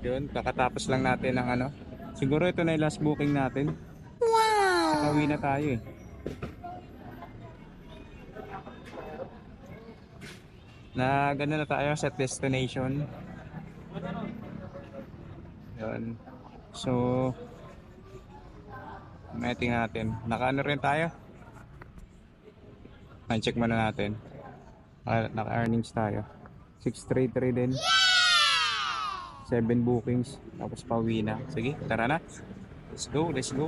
Yun, kakatapos lang natin ng ano. Siguro ito na yung last booking natin. Wow! Pauwi na tayo eh. Na gano'n na tayo sa destination. Yun. So, meeting natin. Naka-ano rin tayo? check muna natin. Naka- Naka-earnings tayo. 633 din. 7 bookings. Tapos pauwi na. Sige, tara na. Let's go, let's go.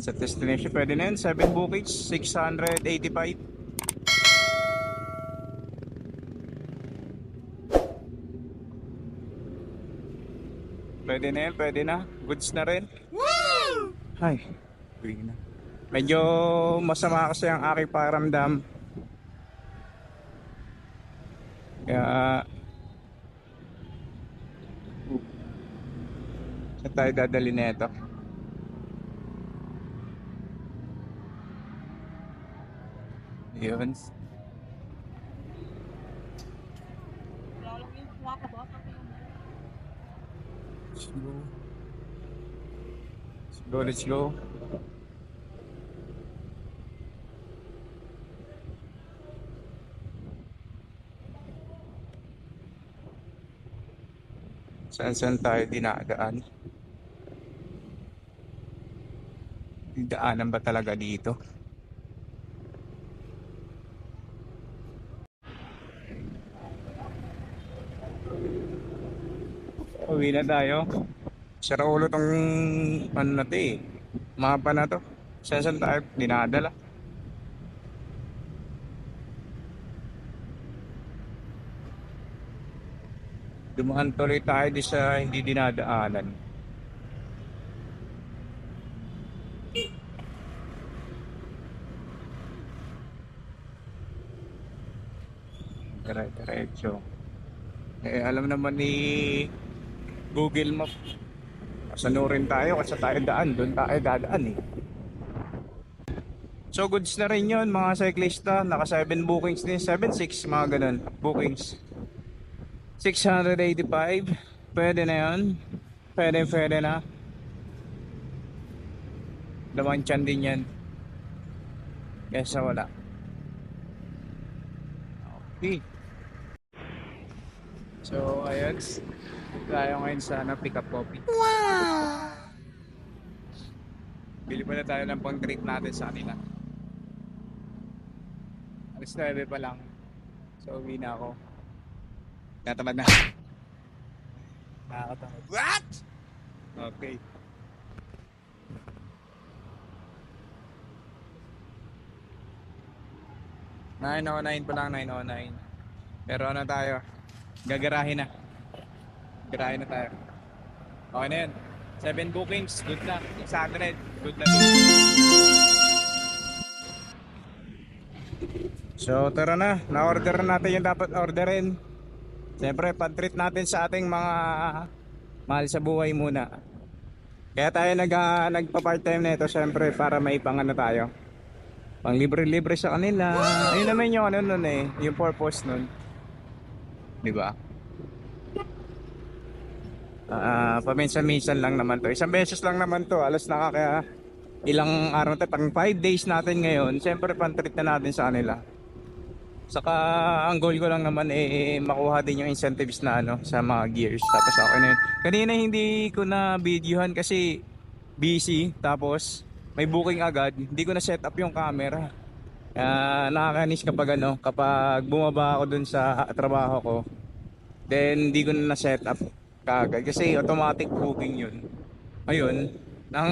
Sa destination, pwede na yun. 7 bookings, 685. Pwede na yan, pwede na. Goods na rin. Ay, uwi na. Medyo masama kasi ang aking paramdam. Kaya... Saan tayo dadali nito? Yun. Let's go. Let's go, let's go. Saan saan tayo dinadaan? Daanan ba talaga dito? Uwi na tayo. Sira ulo tong ano na eh. Mapa na to. Saan saan tayo dinadala? Dumaan tuloy tayo di sa hindi dinadaanan. Dire-diretso. Eh, alam naman ni Google Map. Sanurin tayo kasi tayo daan. Doon tayo dadaan eh. So goods na rin yun mga cyclista. Naka 7 bookings din. 7-6 mga ganun. Bookings. 685. Pwede na yun. Pwede, pwede na. Laman tiyan din yan. Kesa wala. Okay. So, ayun. Tayo ngayon sa ano, pick up coffee. Wow! Bili pa na tayo ng pang treat natin sa kanila. Alas 9 pa lang. So, uwi na ako. Natamad na. Nakakatamad. What? Okay. Nine oh nine pa lang, 909. Pero ano tayo? Gagarahin na. Garahin na tayo. Okay na yun. 7 bookings, good na. 600, good na. So tara na, na-order na natin yung dapat orderin. Siyempre, pag-treat natin sa ating mga mahal sa buhay muna. Kaya tayo nag, uh, nagpa-part-time na ito, siyempre, para may pangano tayo. Pang libre-libre sa kanila. Ayun naman yung ano nun eh, yung purpose nun. Di ba? Ah, paminsan-minsan lang naman to. Isang beses lang naman to. Alas nakaka ilang araw tayo. Pang 5 days natin ngayon. Siyempre, pan-treat na natin sa kanila. Saka, ang goal ko lang naman eh, makuha din yung incentives na ano, sa mga gears. Tapos ako na yun. Kanina hindi ko na videohan kasi busy. Tapos, may booking agad. Hindi ko na set up yung camera. Uh, nakakainis kapag ano, kapag bumaba ako dun sa trabaho ko, then hindi ko na na-set up kagad kasi automatic booking yun. Ayun, ang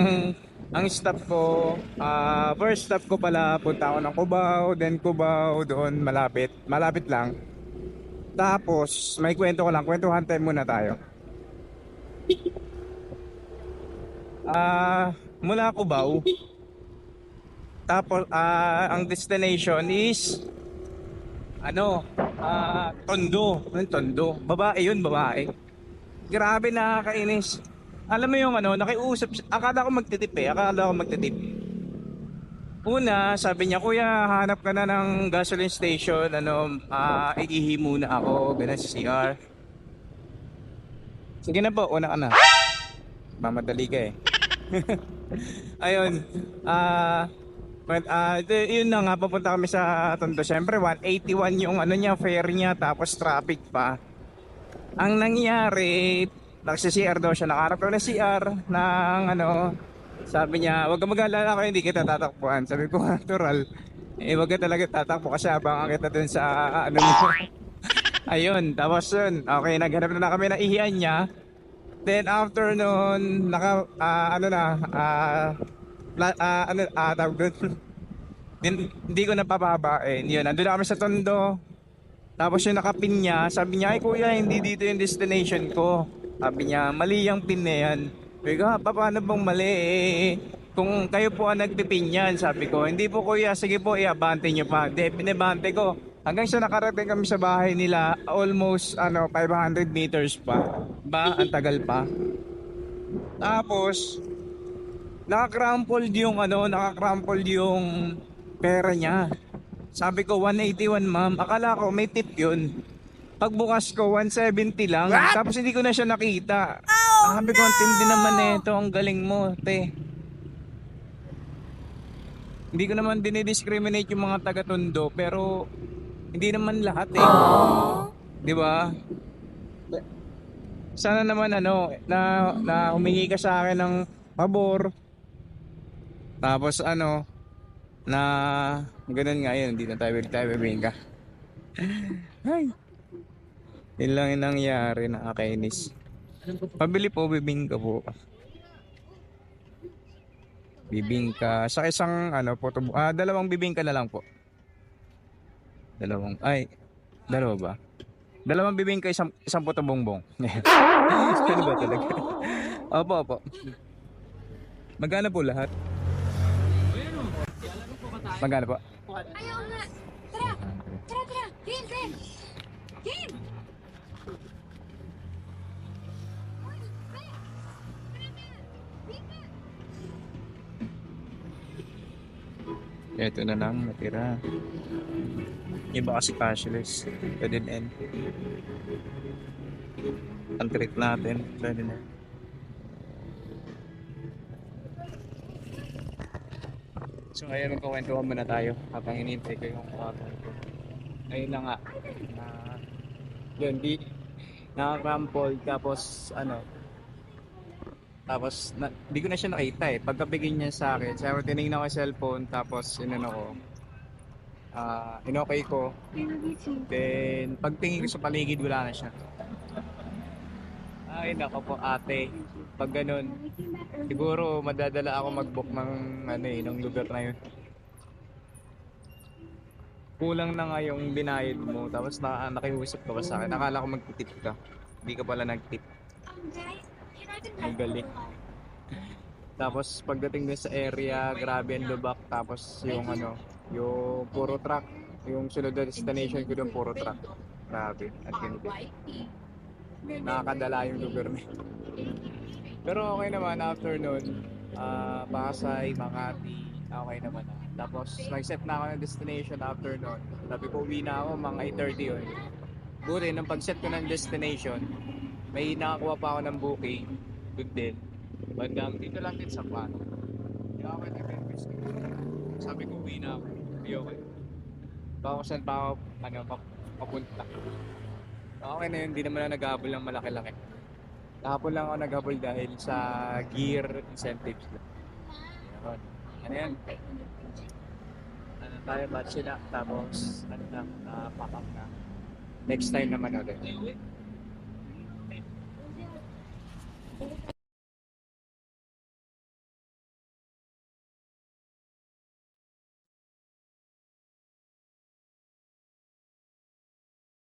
ang stop ko, ah first stop ko pala punta ako ng Cubao, then Cubao doon malapit, malapit lang. Tapos may kwento ko lang, kwentuhan time muna tayo. Ah, mula Cubao. Tapos ah ang destination is ano, ah Tondo, ano Tondo? Babae yun, babae. Grabe nakakainis. alam mo yung ano, nakiusap. Akala ko magtitip eh. Akala ko magtitip. Una, sabi niya, Kuya, hanap ka na ng gasoline station. Ano, ah, iihi muna ako. Ganun sa CR. Sige na po, una ka na. Mamadali ka eh. Ayun. Ah, ah, ito- yun na nga, papunta kami sa Tondo. Siyempre, 181 yung ano niya, fare niya, tapos traffic pa. Ang nangyari, nagsi-CR daw siya, nakaharap daw na CR ng ano, sabi niya, wag ka mag-alala ko, hindi kita tatakbuhan. Sabi ko, natural. Eh, wag ka talaga tatakbo kasi abangan kita dun sa ano mo. Ayun, tapos yun, okay, naghanap na, na kami ng ihian niya. Then after nun, naka, ah, ano na, ah, pla- ah, ano, ah, tawag dun. Din- Hindi ko napapabain. Yun, nandun na kami sa Tondo. Tapos yung nakapin niya, sabi niya, ay kuya, hindi dito yung destination ko. Sabi niya, mali yung pin na yan. Sabi ko, "Ha, pa, paano bang mali? Eh, kung kayo po ang nagpipin yan, sabi ko, hindi po kuya, sige po, iabante niyo pa. Hindi, pinabante ko. Hanggang sa nakarating kami sa bahay nila, almost ano 500 meters pa. Ba, ang tagal pa. Tapos, nakakrampled yung ano, nakakrampled yung pera niya. Sabi ko 181 ma'am, akala ko may tip yun. Pagbukas ko 170 lang, tapos hindi ko na siya nakita. Sabi ko, ang tindi naman nito, ang galing mo, te. Hindi ko naman dinidiscriminate yung mga taga-tondo, pero hindi naman lahat eh. Di ba? Sana naman ano, na, na humingi ka sa akin ng pabor. Tapos ano, na ganun nga yun, hindi na tayo tayo bibingka. Ay. Yun lang yung nangyari, nakakainis. Pabili po, bibingka po. Bibingka. Sa isang, ano, photo, ah, dalawang bibingka na lang po. Dalawang, ay, dalawa ba? Dalawang bibingka, isang, isang puto bongbong. ano ba talaga? opo, opo. Magkano po lahat? Magkano po? Ayaw nga! Tara! Tara, tara! Game, game! Game! Ito na lang, natira. Iba kasi cashless. Pwede na yan. Ang treat natin, pwede na. So ngayon magkakwentuhan muna tayo habang hinihintay ko yung kapatid ko. Ayun na nga. Na, yun, di, nakakrample tapos ano, tapos, na, di ko na siya nakita eh. Pagkabigin niya sa akin, sabi tinignan ko yung cellphone, tapos, inano ko, ah, inokay ko. Then, pagtingin ko sa paligid, wala na siya. Ay, nako po ate. Pag ganun, siguro madadala ako mag-book ng, ano eh, ng lugar na yun. Kulang na nga yung binayad mo, tapos na, nakiusap ka pa sa akin. Akala ko mag-tip ka. Hindi ka pala nag-tip. Ang galing. Tapos pagdating din sa area, grabe ang lubak. Tapos yung ano, yung puro truck. Yung sunod na destination ko doon, puro truck. Grabe. At hindi. Nakakadala yung lugar na. Pero okay naman, after nun, ah Pasay, Makati, okay naman na. Tapos nag-set na ako ng destination after nun. Sabi ko, uwi na ako, mga 8.30 yun. Buti, nung pag-set ko ng destination, may nakakuha pa ako ng booking. Good din. Bandang dito lang din sa Kwan. Hindi ako pwede. Sabi ko, uwi na ako. Hindi okay. Baka saan pa ako, ano, pap- papunta. Okay na yun, hindi naman na nag-habol ng malaki-laki. Kahapon lang ako nag-habol dahil sa gear incentives. Yun. Ano yan? Ano tayo, batch na. Tapos, ano na, uh, pack up na. Next time naman ulit.